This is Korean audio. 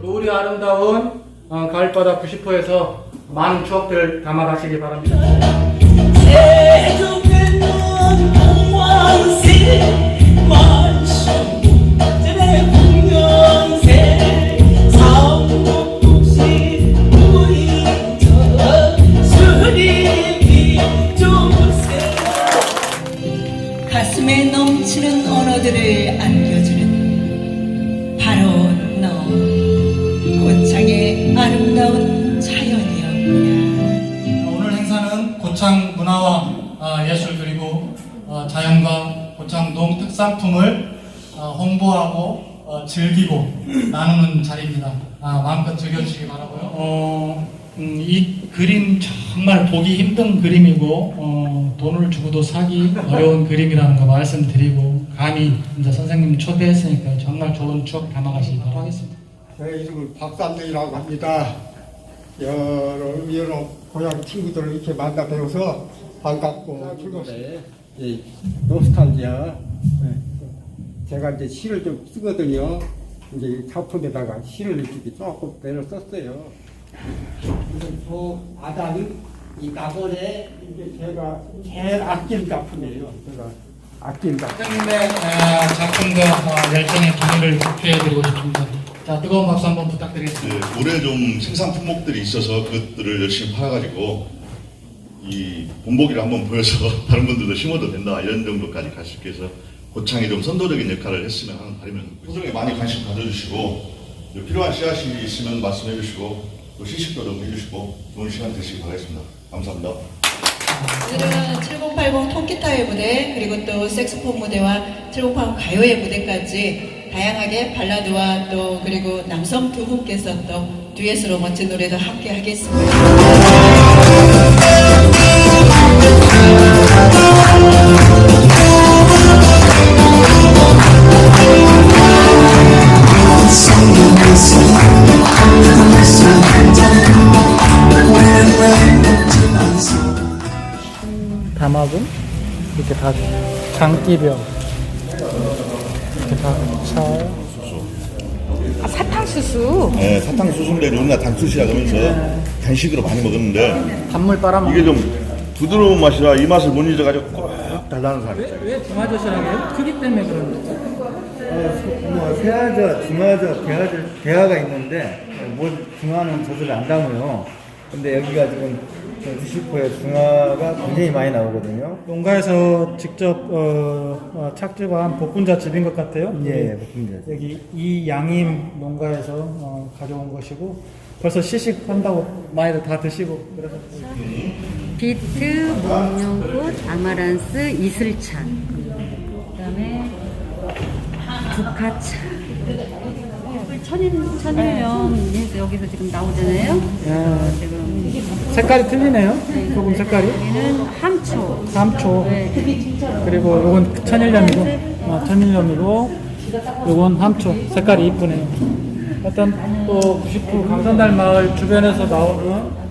노을이 아름다운 어, 가을바다 90호에서 많은 추억들 담아가시기 바랍니다. 가슴에 넘치는 언어들을 안겨주 아, 예술 그리고 어, 자연과 고창 농특산품을 어, 홍보하고 어, 즐기고 나누는 자리입니다. 아, 마음껏 즐겨주시기 바라고요. 어, 음, 이 그림 정말 보기 힘든 그림이고 어, 돈을 주고도 사기 어려운 그림이라는 거 말씀드리고 감히 이제 선생님 초대했으니까 정말 좋은 추억 담아가시기 바라겠습니다. 제 이름은 박삼정이라고 합니다. 여러, 여러 고향 친구들을 이렇게 만나 뵈어서 반갑고 즐겁습니다. 이 노스탈지아. 네. 제가 이제 시를 좀 쓰거든요. 이제 이 작품에다가 시를 이렇게 조금 내려 썼어요. 저 바다는 이 나번에 이제 제가 제일 아낀 작품이에요. 제가 아낀 작품. 선생님의 아, 작품과 아, 열정의 기회를 부여해드리고 싶습니다. 자, 뜨거운 박수 한번 부탁드리겠습니다. 그 올해 좀 생산 품목들이 있어서 그것들을 열심히 팔아가지고 이 본보기를 한번 보여서 다른 분들도 심어도 된다 이런 정도까지 갈 수 있게 해서 고창이 좀 선도적인 역할을 했으면 하는 바람을 갖고 소정에 많이 관심 가져주시고 또 필요한 씨앗이 있으면 말씀해 주시고 또 시식도 좀 해주시고 좋은 시간 되시기 바라겠습니다. 감사합니다. 오늘은 7080 통기타의 무대 그리고 또 색소폰 무대와 7080 가요의 무대까지 다양하게 발라드와 또 그리고 남성 두 분께서 또 듀엣으로 멋진 노래도 함께 하겠습니다. 담하고 이렇게 다 장기병 차. 아, 사탕수수. 네, 사탕 수수인데 우리가 단수시라 그러면서 간식으로 많이 먹었는데 단물 빨아먹. 이게 좀 부드러운 맛이라 이 맛을 못 잊어가지고 꼭 달라는 사람이 있어요. 왜 중화젓이라고 해요? 크기 때문에 그런 거죠. 뭐 세아저, 중화저, 대하저, 대하가 있는데 뭐 중화는 젖을 안 담아요. 근데 여기가 지금 90호에 중화가 굉장히 많이 나오거든요. 농가에서 직접 어, 어, 착즙한 볶음자집인 것 같아요. 예, 볶음자. 여기 이 양임 농가에서 어, 가져온 것이고 벌써 시식한다고 많이들 다 드시고 그래서 비트, 목련꽃, 아마란스, 이슬차. 그다음에 북카차. 천일 천일염 해서 여기서 지금 나오잖아요. 야, 지금 색깔이 틀리네요. 소금 색깔이 여기는 함초. 3초 네. 그리고 요건 천일염이고 어, 천일염이고 요건 함초 색깔이 이쁘네요. 일단 또99 강산달 마을 주변에서 나오는